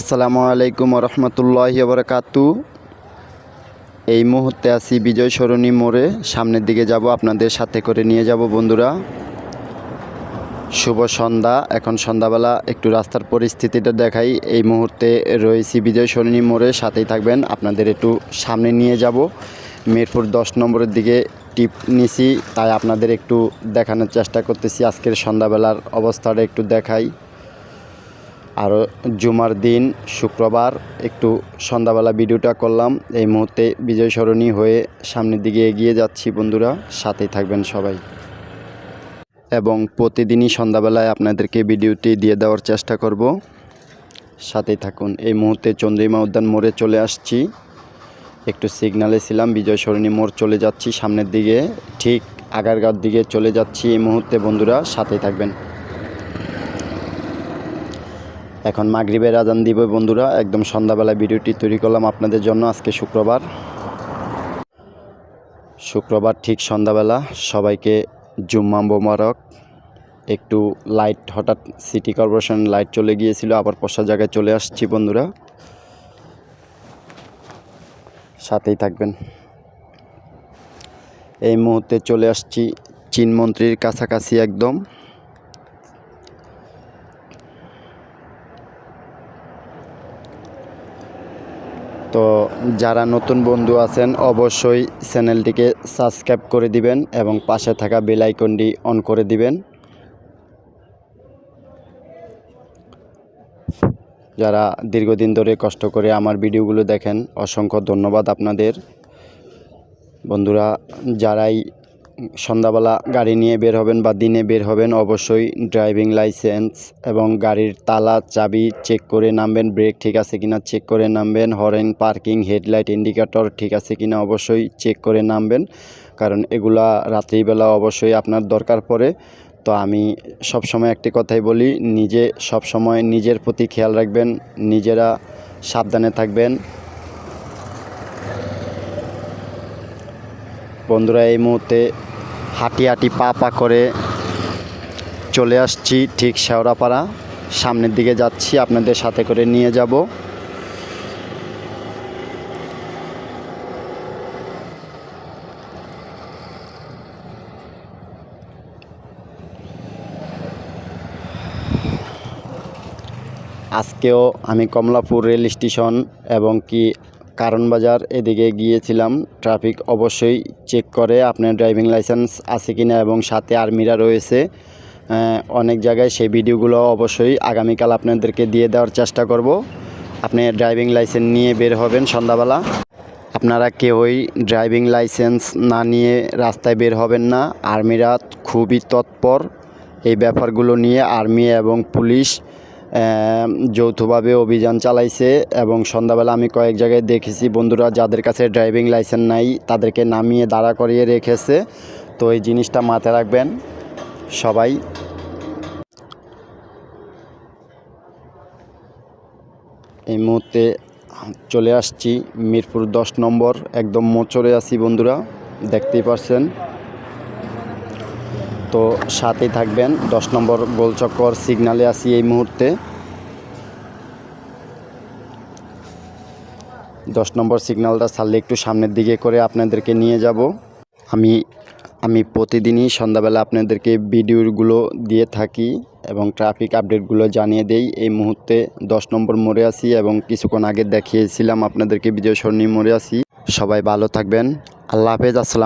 আসসালামু আলাইকুম রহমতুল্লাহ বরকাতু এই মুহূর্তে আছি বিজয় সরণী মোড়ে। সামনের দিকে যাব, আপনাদের সাথে করে নিয়ে যাব বন্ধুরা। শুভ সন্ধ্যা। এখন সন্ধ্যাবেলা একটু রাস্তার পরিস্থিতিটা দেখাই। এই মুহূর্তে রয়েছি বিজয় সরণী মোড়ে। সাথেই থাকবেন, আপনাদের একটু সামনে নিয়ে যাব। মিরপুর দশ নম্বরের দিকে টিপ নিছি, তাই আপনাদের একটু দেখানোর চেষ্টা করতেছি। আজকের সন্ধ্যাবেলার অবস্থাটা একটু দেখাই। আরও জুমার দিন, শুক্রবার, একটু সন্ধ্যাবেলা ভিডিওটা করলাম। এই মুহূর্তে বিজয় সরণী হয়ে সামনের দিকে এগিয়ে যাচ্ছি বন্ধুরা, সাথেই থাকবেন সবাই। এবং প্রতিদিনই সন্ধ্যাবেলায় আপনাদেরকে ভিডিওটি দিয়ে দেওয়ার চেষ্টা করব। সাথেই থাকুন। এই মুহূর্তে চন্দ্রিমা উদ্যান মোড়ে চলে আসছি। একটু সিগনালে ছিলাম, বিজয় সরণী মোড় চলে যাচ্ছি সামনের দিকে। ঠিক আগারগাঁর দিকে চলে যাচ্ছি এই মুহূর্তে বন্ধুরা, সাথেই থাকবেন। এখন মাগরিবের আজান দিব বন্ধুরা। একদম সন্ধ্যাবেলা ভিডিওটি তৈরি করলাম আপনাদের জন্য আজকে শুক্রবার। শুক্রবার ঠিক সন্ধ্যাবেলা সবাইকে জুম্মা মোবারক। একটু লাইট, হঠাৎ সিটি কর্পোরেশন লাইট চলে গিয়েছিল, আবার পশা জায়গায় চলে আসছি বন্ধুরা। সাথেই থাকবেন। এই মুহূর্তে চলে আসছি চীন মন্ত্রীর কাছাকাছি একদম। তো যারা নতুন বন্ধু আছেন, অবশ্যই চ্যানেলটিকে সাবস্ক্রাইব করে দিবেন এবং পাশে থাকা বেল আইকনটি অন করে দিবেন। যারা দীর্ঘদিন ধরে কষ্ট করে আমার ভিডিওগুলো দেখেন, অসংখ্য ধন্যবাদ আপনাদের। বন্ধুরা, যারাই সন্ধ্যাবেলা গাড়ি নিয়ে বের হবেন বা দিনে বের হবেন, অবশ্যই ড্রাইভিং লাইসেন্স এবং গাড়ির তালা, চাবি চেক করে নামবেন ব্রেক ঠিক আছে কিনা চেক করে নামবেন হরেন পার্কিং হেডলাইট ইন্ডিকেটর ঠিক আছে কিনা অবশ্যই চেক করে নামবেন। কারণ এগুলা রাত্রিবেলা অবশ্যই আপনার দরকার পড়ে। তো আমি সব সময় একটি কথাই বলি, নিজে সব সময় নিজের প্রতি খেয়াল রাখবেন, নিজেরা সাবধানে থাকবেন। বন্ধুরা, এই মুহূর্তে হাঁটি হাঁটি পা পা করে চলে আসছি ঠিক শেওড়াপাড়া। সামনের দিকে যাচ্ছি, আপনাদের সাথে করে নিয়ে যাব। আজকেও আমি কমলাপুর রেল স্টেশন এবং কি কারণ বাজার এদিকে গিয়েছিলাম। ট্রাফিক অবশ্যই চেক করে আপনার ড্রাইভিং লাইসেন্স আছে কিনা এবং সাথে আর্মিরা রয়েছে। অনেক জায়গায় সেই ভিডিওগুলো অবশ্যই আগামীকাল আপনাদেরকে দিয়ে দেওয়ার চেষ্টা করব। আপনি ড্রাইভিং লাইসেন্স নিয়ে বের হবেন সন্ধ্যাবেলা। আপনারা কেউই ড্রাইভিং লাইসেন্স না নিয়ে রাস্তায় বের হবেন না। আর্মিরা খুবই তৎপর। এই ব্যাপারগুলো নিয়ে আর্মি এবং পুলিশ যৌথভাবে অভিযান চালাইছে এবং সন্ধ্যাবেলা আমি কয়েক জায়গায় দেখেছি, বন্ধুরা যাদের কাছে ড্রাইভিং লাইসেন্স নাই তাদেরকে নামিয়ে দাঁড়া করিয়ে রেখেছে। তো এই জিনিসটা মাথায় রাখবেন সবাই। এই মুহূর্তে চলে আসছি মিরপুর দশ নম্বর, একদম মোচড়ে আছি বন্ধুরা, দেখতেই পাচ্ছেন তো সাথেই থাকবেন। দশ নম্বর গোলচক্কর সিগনালে আছি এই মুহূর্তে। দশ নম্বর সিগন্যালটা ছাড়লে একটু সামনের দিকে করে আপনাদেরকে নিয়ে যাব। আমি আমি প্রতিদিনই সন্ধ্যাবেলা আপনাদেরকে ভিডিওগুলো দিয়ে থাকি এবং ট্রাফিক আপডেটগুলো জানিয়ে দেই। এই মুহূর্তে দশ নম্বর মোড়ে আসি এবং কিছুক্ষণ আগে দেখিয়েছিলাম আপনাদেরকে বিজয় সরণী মোড়ে আছি। সবাই ভালো থাকবেন। আল্লাহ হাফেজ, আসসালাম।